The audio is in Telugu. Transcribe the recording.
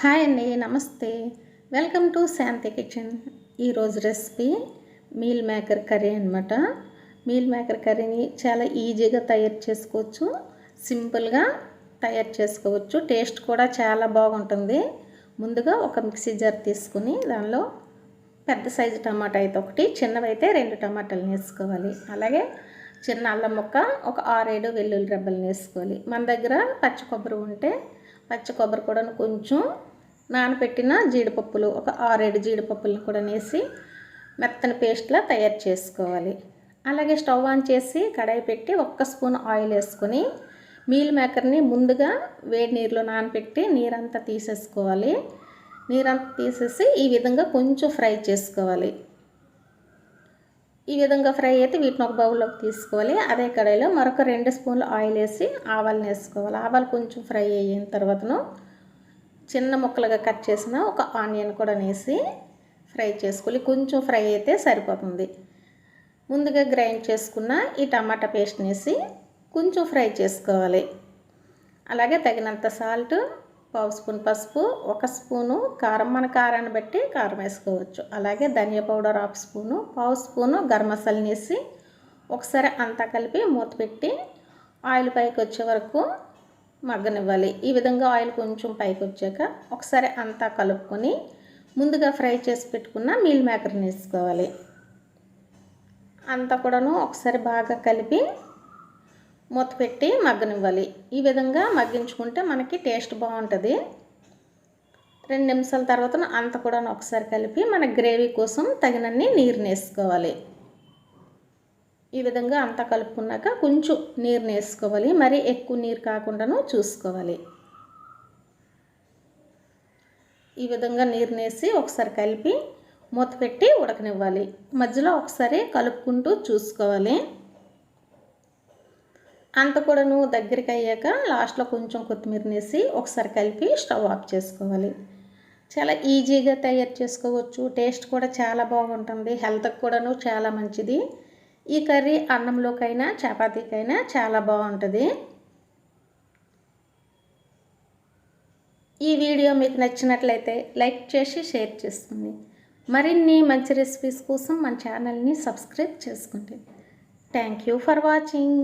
హాయ్ అండి నమస్తే. Welcome to Shanti kitchen. ఈరోజు రెసిపీ మీల్ మేకర్ కర్రీ అనమాట మీల్ మేకర్ కర్రీని చాలా ఈజీగా తయారు చేసుకోవచ్చు. సింపుల్గా తయారు చేసుకోవచ్చు. టేస్ట్ కూడా చాలా బాగుంటుంది. ముందుగా ఒక మిక్సీ జార్ తీసుకుని దానిలో పెద్ద సైజు టమాటా అయితే ఒకటి చిన్నవైతే రెండు టమాటాలు వేసుకోవాలి. అలాగే చిన్న అల్లం ముక్క ఒక ఆరేడు వెల్లుల్లి రెబ్బలు వేసుకోవాలి. మన దగ్గర పచ్చి కొబ్బరి ఉంటే పచ్చి కొబ్బరి కూడా కొంచెం నానబెట్టిన జీడిపప్పులు ఒక ఆరేడు జీడిపప్పులను కూడా వేసి మెత్తని పేస్ట్లా తయారు చేసుకోవాలి. అలాగే స్టవ్ ఆన్ చేసి కడాయి పెట్టి ఒక్క స్పూన్ ఆయిల్ వేసుకొని మీల్ మేకర్ని ముందుగా వేడి నీరులో నానబెట్టి నీరంతా తీసేసుకోవాలి. నీరంతా తీసేసి ఈ విధంగా కొంచెం ఫ్రై చేసుకోవాలి. ఈ విధంగా ఫ్రై అయితే వీటిని ఒక బౌల్లోకి తీసుకోవాలి. అదే కడాయిలో మరొక రెండు స్పూన్లు ఆయిల్ వేసి ఆవాలను వేసుకోవాలి. ఆవాలు కొంచెం ఫ్రై అయిన తర్వాతను చిన్న ముక్కలుగా కట్ చేసిన ఒక ఆనియన్ కూడా వేసి ఫ్రై చేసుకోవాలి. కొంచెం ఫ్రై అయితే సరిపోతుంది. ముందుగా గ్రైండ్ చేసుకున్న ఈ టమాటా పేస్ట్ని వేసి కొంచెం ఫ్రై చేసుకోవాలి. అలాగే తగినంత సాల్ట్ పావు స్పూన్ పసుపు ఒక స్పూను కారం మన కారాన్ని బట్టి కారం వేసుకోవచ్చు. అలాగే ధనియా పౌడర్ హాఫ్ స్పూను పావు స్పూను గరం మసాలాని వేసి ఒకసారి అంతా కలిపి మూత పెట్టి ఆయిల్ పైకి వచ్చే వరకు మగ్గనివ్వాలి. ఈ విధంగా ఆయిల్ కొంచెం పైకి వచ్చాక ఒకసారి అంతా కలుపుకొని ముందుగా ఫ్రై చేసి పెట్టుకున్న మీల్ మేకర్ని వేసుకోవాలి. అంతా కూడాను ఒకసారి బాగా కలిపి మూత పెట్టి మగ్గనివ్వాలి. ఈ విధంగా మగ్గించుకుంటే మనకి టేస్ట్ బాగుంటుంది. రెండు నిమిషాల తర్వాత అంత కూడా ఒకసారి కలిపి మన గ్రేవీ కోసం తగినన్ని నీరుని వేసుకోవాలి. ఈ విధంగా అంతా కలుపుకున్నాక కొంచెం నీరుని వేసుకోవాలి. మరీ ఎక్కువ నీరు కాకుండాను చూసుకోవాలి. ఈ విధంగా నీరుని వేసి ఒకసారి కలిపి మూత పెట్టి ఉడకనివ్వాలి. మధ్యలో ఒకసారి కలుపుకుంటూ చూసుకోవాలి. అంత కూడాను దగ్గరికి అయ్యాక లాస్ట్లో కొంచెం కొత్తిమీర వేసి ఒకసారి కలిపి స్టవ్ ఆఫ్ చేసుకోవాలి. చాలా ఈజీగా తయారు చేసుకోవచ్చు. టేస్ట్ కూడా చాలా బాగుంటుంది. హెల్త్కి కూడాను చాలా మంచిది. ఈ కర్రీ అన్నంలోకైనా చపాతీకైనా చాలా బాగుంటుంది. ఈ వీడియో మీకు నచ్చినట్లయితే లైక్ చేసి షేర్ చేసుకోండి మరిన్ని మంచి రెసిపీస్ కోసం మన ఛానల్ని సబ్స్క్రైబ్ చేసుకోండి థ్యాంక్ యూ ఫర్ వాచింగ్.